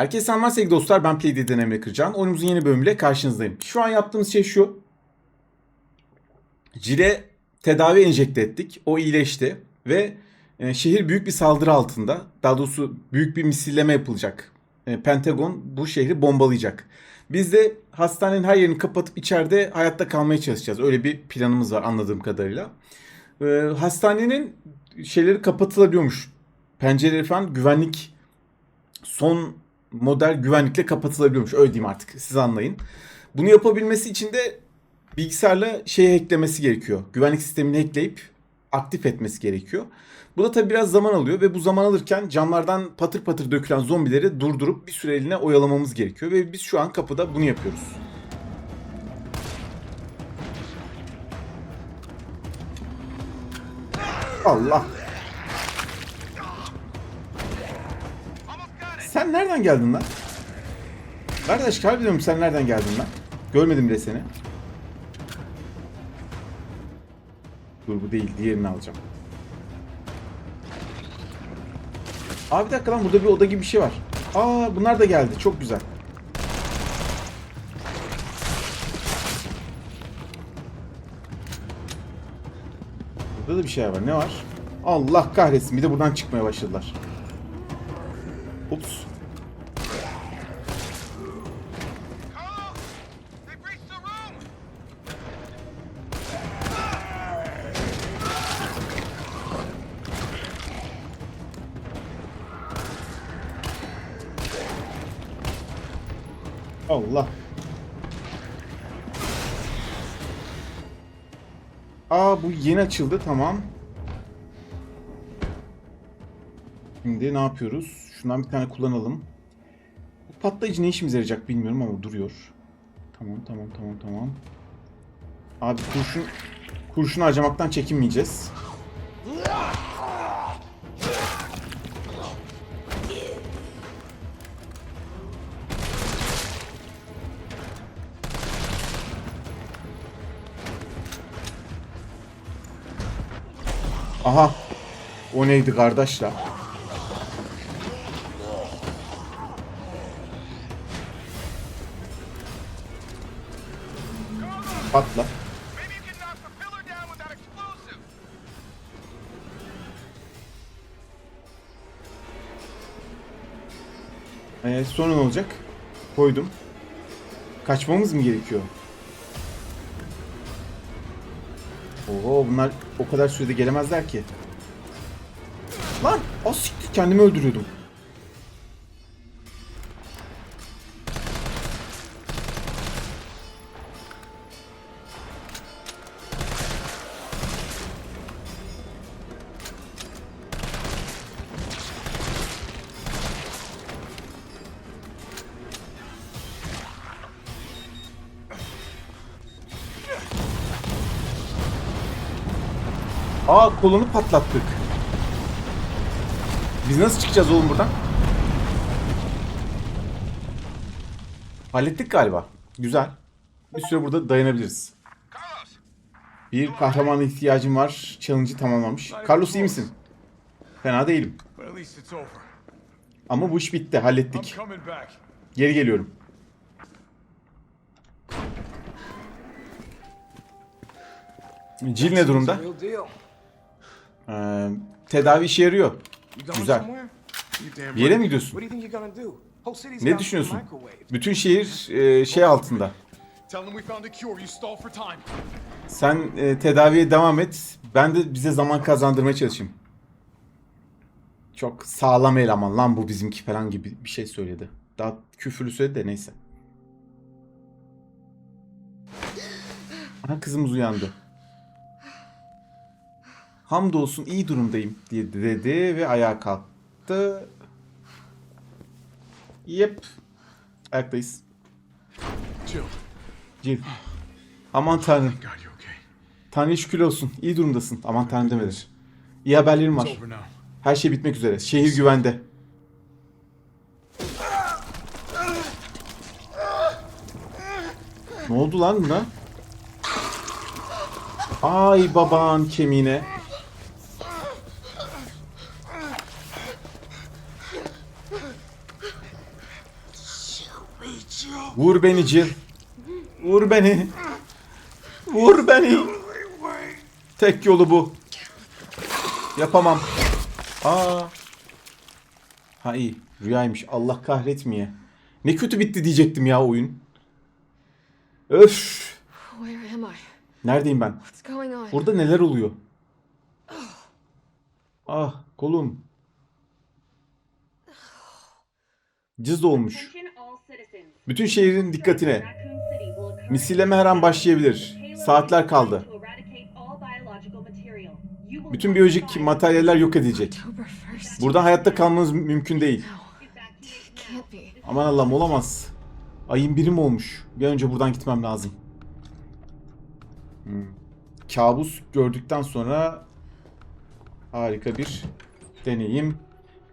Herkese selamlar sevgili dostlar. Ben Playdead'den Emre Kırcan. Oyunumuzun yeni bölümüyle karşınızdayım. Şu an yaptığımız şey şu. Jill'e tedavi enjekte ettik. O iyileşti. Ve e, şehir büyük bir saldırı altında. Daha doğrusu büyük bir misilleme yapılacak. E, Pentagon bu şehri bombalayacak. Biz de hastanenin her yerini kapatıp içeride hayatta kalmaya çalışacağız. Öyle bir planımız var anladığım kadarıyla. E, hastanenin şeyleri kapatılabiliyormuş. Pencereleri falan güvenlik son model güvenlikle kapatılabiliyormuş. Öyle diyeyim artık. Siz anlayın. Bunu yapabilmesi için de bilgisayarla şeyi hacklemesi gerekiyor. Güvenlik sistemini hackleyip aktif etmesi gerekiyor. Bu da tabi biraz zaman alıyor ve bu zaman alırken camlardan patır patır dökülen zombileri durdurup bir süreliğine oyalamamız gerekiyor. Ve biz şu an kapıda bunu yapıyoruz. Allah. Nereden geldin lan? Kardeş harbiden sen nereden geldin lan? Görmedim bile seni. Dur bu değil diğerini alacağım. Abi bir dakika lan burada bir oda gibi bir şey var. Aa bunlar da geldi çok güzel. Burada da bir şey var. Ne var? Allah kahretsin bir de buradan çıkmaya başladılar. Allah. Aa bu yeni açıldı tamam. Şimdi ne yapıyoruz? Şundan bir tane kullanalım. Bu patlayıcı ne işimize yarayacak bilmiyorum ama duruyor. Tamam tamam tamam tamam. Abi kurşun kurşunu harcamaktan çekinmeyeceğiz. Aha. O neydi kardeş la? Patla. Ee, sonra ne olacak? Koydum. Kaçmamız mı gerekiyor? Oo bunlar o kadar sürede gelemezler ki. Lan! O siktir kendimi öldürüyordum. Aa kolunu patlattık. Biz nasıl çıkacağız oğlum buradan? Hallettik galiba. Güzel. Bir süre burada dayanabiliriz. Bir kahramana ihtiyacım var. Challenge'ı tamamlamış. Carlos iyi misin? Fena değilim. Ama bu iş bitti. Hallettik. Geri geliyorum. Jill ne durumda? Ee, tedavi işe yarıyor. Güzel. Bir yere mi gidiyorsun? Ne düşünüyorsun? Bütün şehir e, şey altında. Sen e, tedaviye devam et. Ben de bize zaman kazandırmaya çalışayım. Çok sağlam eleman lan bu bizimki falan gibi bir şey söyledi. Daha küfürlü söyledi de neyse. Aha kızımız uyandı. Hamdolsun iyi durumdayım diye dedi ve ayağa kalktı. Yep. Ayaktayız. Jill. Jill. Aman tanrım. Tanrı'ya şükür olsun. İyi durumdasın. Aman tanrım demedir. İyi haberlerim var. Her şey bitmek üzere. Şehir güvende. Ne oldu lan buna? Ay baban kemiğine. Vur beni Jill. Vur beni. Vur beni. Tek yolu bu. Yapamam. Aa. Ha iyi. Rüyaymış. Allah kahretmeye. Ne kötü bitti diyecektim ya oyun. Öf. Where am I? Neredeyim ben? Burada neler oluyor? Ah kolum. Cız olmuş. Bütün şehrin dikkatine. Misilleme her an başlayabilir. Saatler kaldı. Bütün biyolojik materyaller yok edilecek. October 1st? Buradan hayatta kalmanız mü- mümkün değil. Aman Allah'ım olamaz. Ayın biri mi olmuş? Bir önce buradan gitmem lazım. Hmm. Kabus gördükten sonra harika bir deneyim.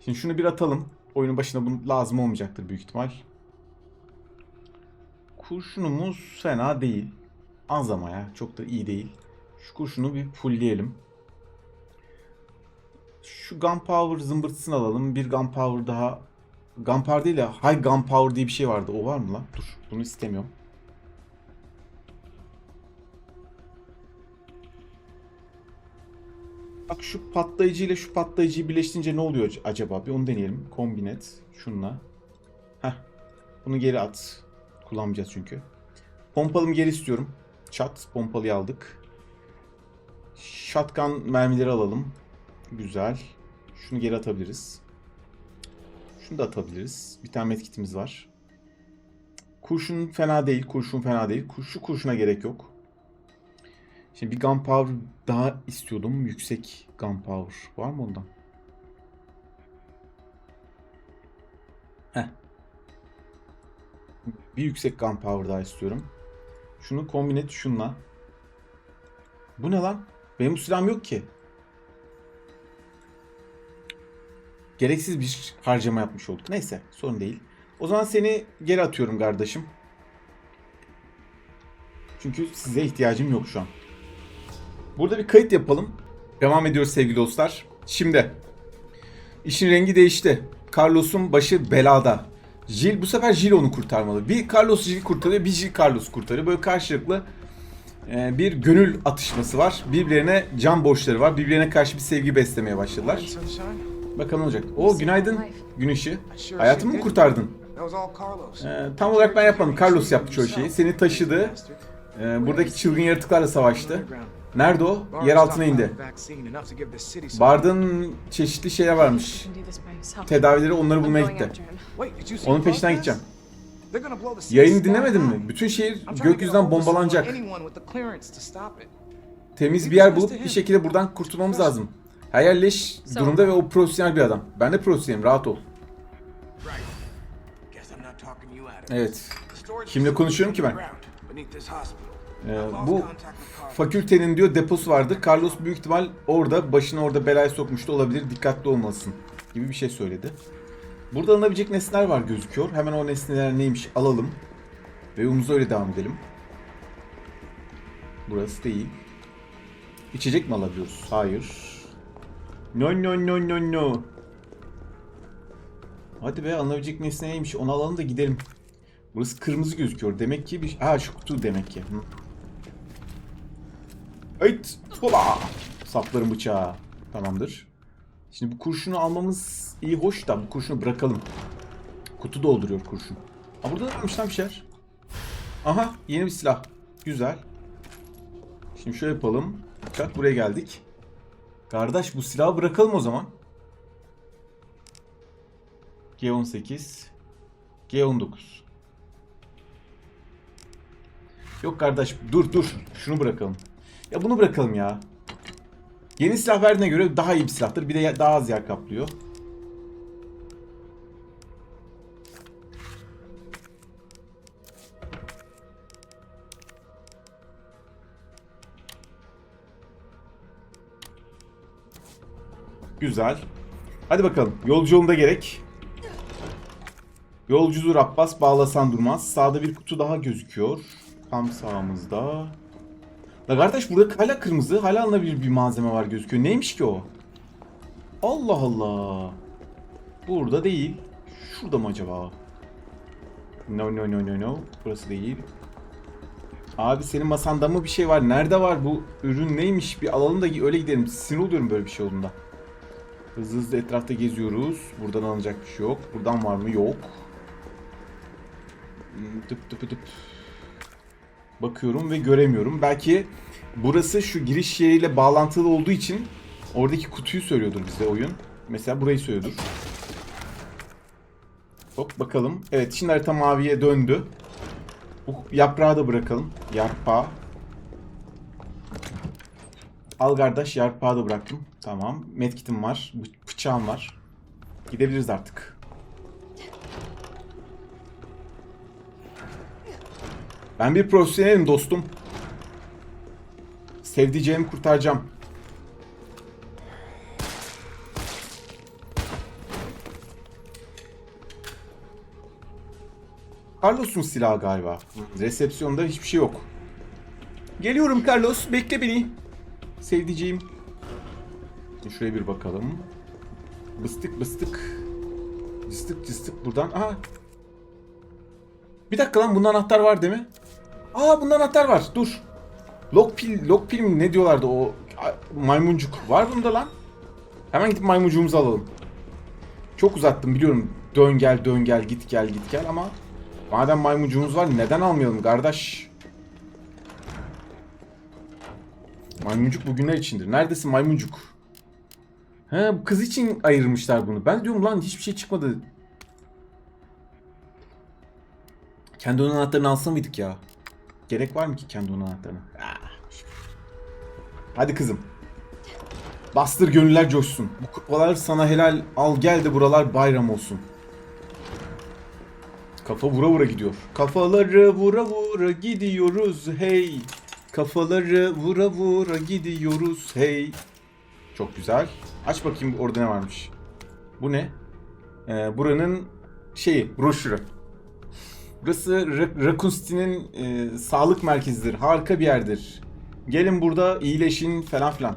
Şimdi şunu bir atalım. Oyunun başında bu lazım olmayacaktır büyük ihtimal. Kurşunumuz fena değil. Az ama ya. Çok da iyi değil. Şu kurşunu bir fullleyelim. Şu gunpowder zımbırtısını alalım. Bir gunpowder daha Gunpowder değil ya. High Gunpowder diye bir şey vardı. O var mı lan? Dur. Bunu istemiyorum. Bak şu patlayıcı ile şu patlayıcıyı birleştirince ne oluyor acaba? Bir onu deneyelim. Kombinet. Şunla. Heh. Bunu geri at. Kullanmayacağız çünkü. Pompalımı geri istiyorum. Çat. Pompalıyı aldık. Shotgun mermileri alalım. Güzel. Şunu geri atabiliriz. Şunu da atabiliriz. Bir tane medkitimiz var. Kurşun fena değil. Kurşun fena değil. Şu kurşuna gerek yok. Şimdi bir gunpowder daha istiyordum. Yüksek gunpowder. Var mı ondan? Heh. Bir yüksek gunpowder daha istiyorum. Şunu kombine et şunla. Bu ne lan? Benim bu silahım yok ki. Gereksiz bir harcama yapmış olduk. Neyse sorun değil. O zaman seni geri atıyorum kardeşim. Çünkü size ihtiyacım yok şu an. Burada bir kayıt yapalım. Devam ediyoruz sevgili dostlar. Şimdi işin rengi değişti. Carlos'un başı belada. Jill bu sefer Jill onu kurtarmalı. Bir Carlos Jill kurtarıyor, bir Jill Carlos kurtarıyor. Böyle karşılıklı e, bir gönül atışması var. Birbirlerine can borçları var. Birbirlerine karşı bir sevgi beslemeye başladılar. Bakalım ne olacak. O günaydın gün ışığı. Hayatımı mı kurtardın? Ee, tam olarak ben yapmadım. Carlos yaptı çoğu şeyi. Seni taşıdı. Ee, buradaki çılgın yaratıklarla savaştı. Nerede o? Yer altına indi. Bard'ın çeşitli şeyler varmış. Tedavileri onları bulmaya gitti. Onun peşinden gideceğim. Yayını dinlemedin mi? Bütün şehir gökyüzünden bombalanacak. Temiz bir yer bulup bir şekilde buradan kurtulmamız lazım. Her yer leş durumda ve o profesyonel bir adam. Ben de profesyonelim rahat ol. Evet. Kimle konuşuyorum ki ben? Ee, bu fakültenin diyor deposu vardır. Carlos büyük ihtimal orada başını orada belaya sokmuş da olabilir. Dikkatli olmalısın gibi bir şey söyledi. Burada alınabilecek nesneler var gözüküyor. Hemen o nesneler neymiş alalım. Ve yolumuza öyle devam edelim. Burası değil. İçecek mi alabiliyoruz? Hayır. No no no no no. Hadi be alınabilecek nesne neymiş onu alalım da gidelim. Burası kırmızı gözüküyor. Demek ki bir... Ha şu kutu demek ki. Hı. Ayt! Hola! Saplarım bıçağı. Tamamdır. Şimdi bu kurşunu almamız iyi hoş da bu kurşunu bırakalım. Kutu dolduruyor kurşun. Ha burada da varmış lan bir şeyler. Aha yeni bir silah. Güzel. Şimdi şöyle yapalım. Bak buraya geldik. Kardeş bu silahı bırakalım o zaman. G18 G19 Yok kardeş dur dur şunu bırakalım. Ya bunu bırakalım ya. Yeni silah verdiğine göre daha iyi bir silahtır. Bir de daha az yer kaplıyor. Güzel. Hadi bakalım. Yolcu yolunda gerek. Yolcudur Abbas, bağlasan durmaz. Sağda bir kutu daha gözüküyor. Tam sağımızda. La kardeş burada hala kırmızı, hala alınabilir bir malzeme var gözüküyor. Neymiş ki o? Allah Allah. Burada değil. Şurada mı acaba? No no no no no. Burası değil. Abi senin masanda mı bir şey var? Nerede var bu ürün neymiş? Bir alalım da öyle gidelim. Sinir oluyorum böyle bir şey olduğunda. Hızlı hızlı etrafta geziyoruz. Buradan alınacak bir şey yok. Buradan var mı? Yok. Hmm, Tıp tıp tıp. Bakıyorum ve göremiyorum. Belki burası şu giriş yeriyle bağlantılı olduğu için oradaki kutuyu söylüyordur bize oyun. Mesela burayı söylüyordur. Hop bakalım. Evet şimdi harita maviye döndü. Bu yaprağı da bırakalım. Yarpağı. Al kardeş yarpağı da bıraktım. Tamam. Medkit'im var. bı- Bıçağım var. Gidebiliriz artık. Ben bir profesyonelim dostum. Sevdiceğimi kurtaracağım. Carlos'un silahı galiba. Resepsiyonda hiçbir şey yok. Geliyorum Carlos. Bekle beni. Sevdiceğim. Şuraya bir bakalım. Bıstık bıstık. Cıstık cıstık buradan. Aha. Bir dakika lan bunda anahtar var değil mi? Aa bunda anahtar var. Dur. Lockpill, lockpill mi ne diyorlardı o maymuncuk. Var bunda lan. Hemen gidip maymuncuğumuzu alalım. Çok uzattım biliyorum. Dön gel dön gel git gel git gel ama madem maymuncuğumuz var neden almayalım kardeş? Maymuncuk bugünler içindir. Neredesin maymuncuk? He bu kız için ayırmışlar bunu. Ben diyorum lan hiçbir şey çıkmadı. Kendi onun anahtarını alsa mıydık ya? Gerek var mı ki kendi onun anahtarına? Ah. Hadi kızım. Bastır gönüller coşsun. Bu kupalar sana helal. Al gel de buralar bayram olsun. Kafa vura vura gidiyor. Kafaları vura vura gidiyoruz hey. Kafaları vura vura gidiyoruz hey. Çok güzel. Aç bakayım orada ne varmış. Bu ne? Ee, buranın şeyi, broşürü. Burası Ra- Raccoon City'nin e, sağlık merkezidir. Harika bir yerdir. Gelin burada iyileşin falan filan.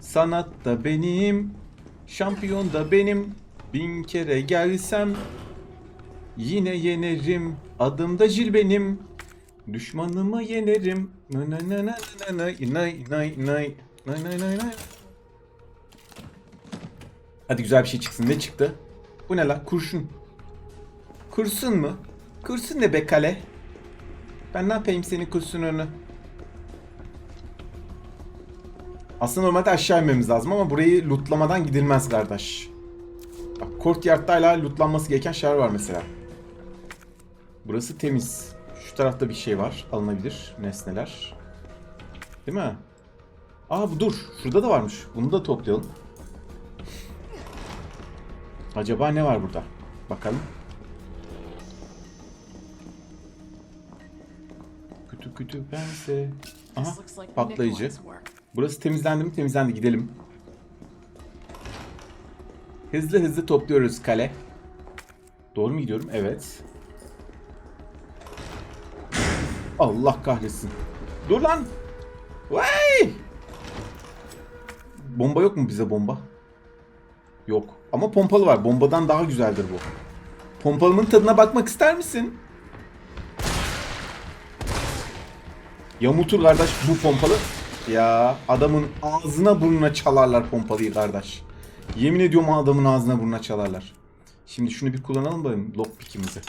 Sanat da benim, şampiyon da benim. Bin kere gelsem yine yenerim. Adım da Jil benim. Düşmanımı yenerim. Nay nay nay nay nay nay nay nay nay. Hadi güzel bir şey çıksın. Ne çıktı? Bu ne la? Kurşun. Kursun mu? Kursun ne be kale? Ben ne yapayım senin kurşununu? Aslında normalde aşağı inmemiz lazım ama burayı lootlamadan gidilmez kardeş. Bak courtyard'da hala lootlanması gereken şeyler var mesela. Burası temiz. Şu tarafta bir şey var. Alınabilir. Nesneler. Değil mi? Aa bu dur. Şurada da varmış. Bunu da toplayalım. Acaba ne var burada? Bakalım. Kütü kütü pense. Aha patlayıcı. Burası temizlendi mi? Temizlendi. Gidelim. Hızlı hızlı topluyoruz kale. Doğru mu gidiyorum? Evet. Allah kahretsin. Dur lan. Vay! Bomba yok mu bize bomba? Yok. Ama pompalı var. Bombadan daha güzeldir bu. Pompalımın tadına bakmak ister misin? Yamutur kardeş bu pompalı. Ya adamın ağzına burnuna çalarlar pompalıyı kardeş. Yemin ediyorum adamın ağzına burnuna çalarlar. Şimdi şunu bir kullanalım bakayım lockpick'imizi.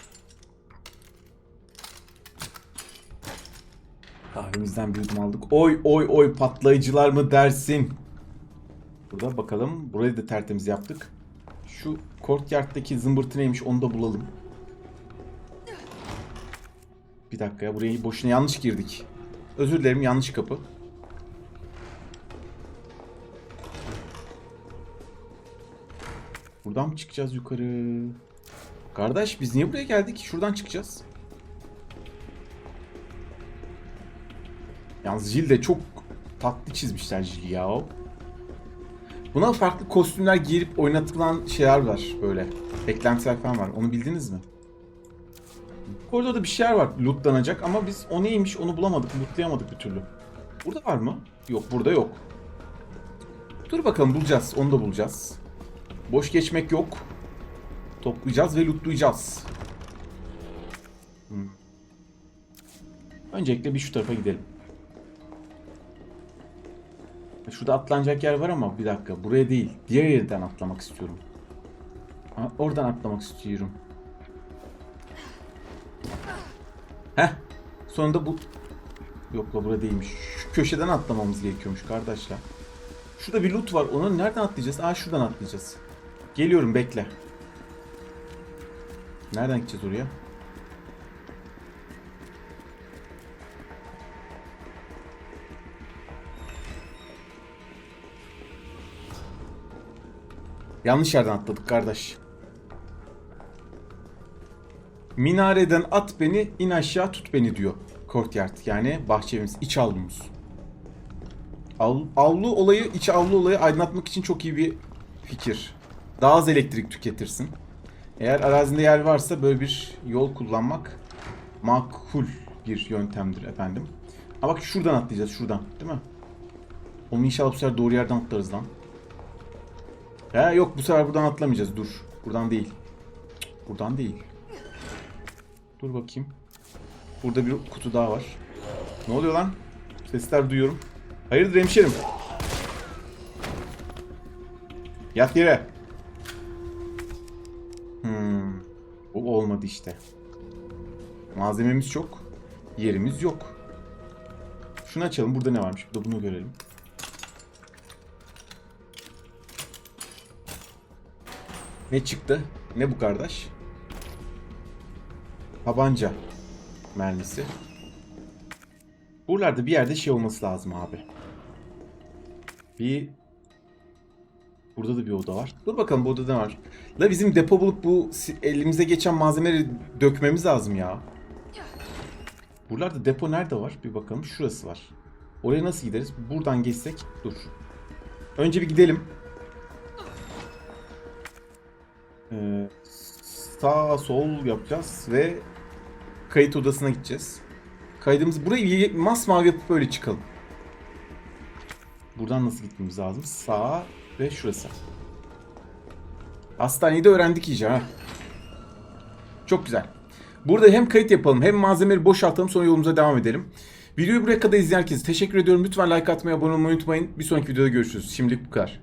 Kahvemizden bir yudum aldık. Oy oy oy patlayıcılar mı dersin? Burada bakalım. Burayı da tertemiz yaptık. Şu courtyard'daki zımbırtı neymiş onu da bulalım. Bir dakika ya burayı boşuna yanlış girdik. Özür dilerim yanlış kapı. Buradan mı çıkacağız yukarı? Kardeş biz niye buraya geldik? Şuradan çıkacağız. Yalnız Jill de çok tatlı çizmişler Jill'i ya. Buna farklı kostümler giyip oynatılan şeyler var böyle. Eklentiler falan var. Onu bildiniz mi? Koridorda bir şeyler var lootlanacak ama biz o neymiş onu bulamadık, lootlayamadık bir türlü. Burada var mı? Yok, burada yok. Dur bakalım bulacağız, onu da bulacağız. Boş geçmek yok. Toplayacağız ve lootlayacağız. Hmm. Öncelikle bir şu tarafa gidelim. Şurada atlanacak yer var ama bir dakika buraya değil. Diğer yerden atlamak istiyorum. Oradan atlamak istiyorum. Heh. Sonunda bu... Yok la bura değilmiş. Şu köşeden atlamamız gerekiyormuş kardeşler. Şurada bir loot var. Onu nereden atlayacağız? Aa şuradan atlayacağız. Geliyorum bekle. Nereden gideceğiz oraya? Yanlış yerden atladık kardeş. Minareden at beni, in aşağı tut beni diyor. Courtyard yani bahçemiz, iç avlumuz. Av- avlu olayı, iç avlu olayı aydınlatmak için çok iyi bir fikir. Daha az elektrik tüketirsin. Eğer arazinde yer varsa böyle bir yol kullanmak makul bir yöntemdir efendim. Ha bak şuradan atlayacağız şuradan değil mi? Onu inşallah bu sefer doğru yerden atlarız lan. Ya yok bu sefer buradan atlamayacağız dur. Buradan değil. Buradan değil. Dur bakayım. Burada bir kutu daha var. Ne oluyor lan? Sesler duyuyorum. Hayırdır hemşerim? Yat yere. Hmm. Bu olmadı işte. Malzememiz çok. Yerimiz yok. Şunu açalım. Burada ne varmış? Burada bunu görelim. Ne çıktı? Ne bu kardeş? Tabanca mermisi. Buralarda bir yerde şey olması lazım abi. Bir Burada da bir oda var. Dur bakalım bu odada ne var. La bizim depo bulup bu elimize geçen malzemeleri dökmemiz lazım ya. Buralarda depo nerede var? Bir bakalım. Şurası var. Oraya nasıl gideriz? Buradan geçsek. Dur. Önce bir gidelim. Ee, sağ sol yapacağız ve kayıt odasına gideceğiz. Kaydımız burayı masmavi yapıp böyle çıkalım. Buradan nasıl gitmemiz lazım? Sağa ve şurası. Hastaneyi de öğrendik iyice ha. Çok güzel. Burada hem kayıt yapalım hem malzemeleri boşaltalım sonra yolumuza devam edelim. Videoyu buraya kadar izleyen herkese teşekkür ediyorum. Lütfen like atmayı, abone olmayı unutmayın. Bir sonraki videoda görüşürüz. Şimdilik bu kadar.